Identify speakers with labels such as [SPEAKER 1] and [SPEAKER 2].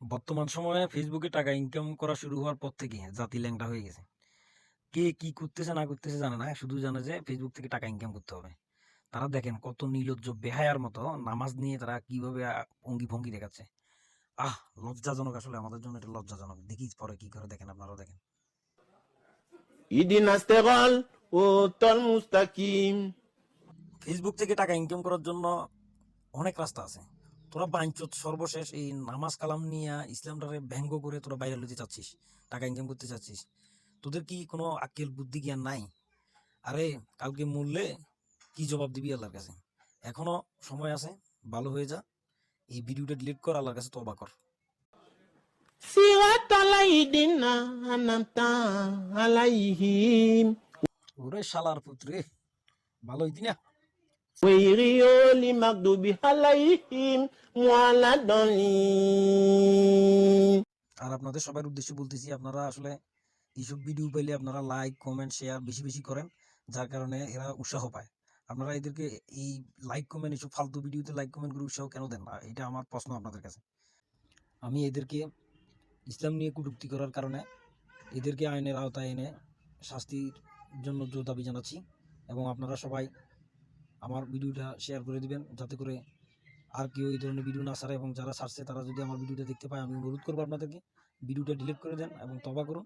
[SPEAKER 1] বর্তমান সময়ে ফেসবুকে টাকা ইনকাম করা শুরু হওয়ার পর থেকে জাতি ল্যাংটা হয়ে গেছে। কে কি করতেছে না করতেছে জানে না শুধু জানে যে ফেসবুক থেকে টাকা ইনকাম করতে হবে। তারা দেখেন কত নিলজ্জ বেহায়ার মতো নামাজ নিয়ে তারা কীভাবে অঙ্গি ভঙ্গি দেখাচ্ছে। আহ লজ্জাজনক আসলে আমাদের জন্য এটা লজ্জাজনক। দেখি পরে কি করে দেখেন আপনারা দেখেন।
[SPEAKER 2] ইদিন আস্তেগল ও তল মুস্তাকিম।
[SPEAKER 1] ফেসবুক থেকে টাকা ইনকাম করার জন্য অনেক রাস্তা আছে। তোরা বাঞ্চত সর্বশেষ এই নামাজ কালাম নিয়ে ইসলামটারে ব্যঙ্গ করে তোরা বাইরে লইতে চাচ্ছিস টাকা ইনকাম করতে চাচ্ছিস। তোদের কি কোনো আকেল বুদ্ধি জ্ঞান নাই? আরে কালকে মূল্যে কি জবাব দিবি আল্লাহর কাছে? এখনও সময় আছে ভালো হয়ে যা। এই ভিডিওটা ডিলিট কর আল্লাহর কাছে তবা কর। ওরে শালার পুত্রে ভালো হইতি না?
[SPEAKER 2] Weyiri magdubi alayhim mualadolin.
[SPEAKER 1] আর আপনাদের সবার উদ্দেশ্যে বলতেছি, আপনারা আসলে এইসব ভিডিও আপনারা লাইক কমেন্ট শেয়ার বেশি বেশি করেন, যার কারণে এরা উৎসাহ পায়। আপনারা এদেরকে এই লাইক কমেন্ট এইসব ফালতু ভিডিওতে লাইক কমেন্ট করে উৎসাহ কেন দেন না? এটা আমার প্রশ্ন আপনাদের কাছে। আমি এদেরকে ইসলাম নিয়ে কুটুক্তি করার কারণে এদেরকে আইনের আওতায় এনে শাস্তির জন্য দাবি জানাচ্ছি এবং আপনারা সবাই আমার ভিডিওটা শেয়ার করে দিবেন, যাতে করে আর কেউ এই ধরনের ভিডিও না ছাড়ে এবং যারা সারছে তারা যদি আমার ভিডিওটা দেখতে পায়, আমি অনুরোধ করব আপনাদেরকে, ভিডিওটা ডিলিট করে দেন এবং তবা করুন।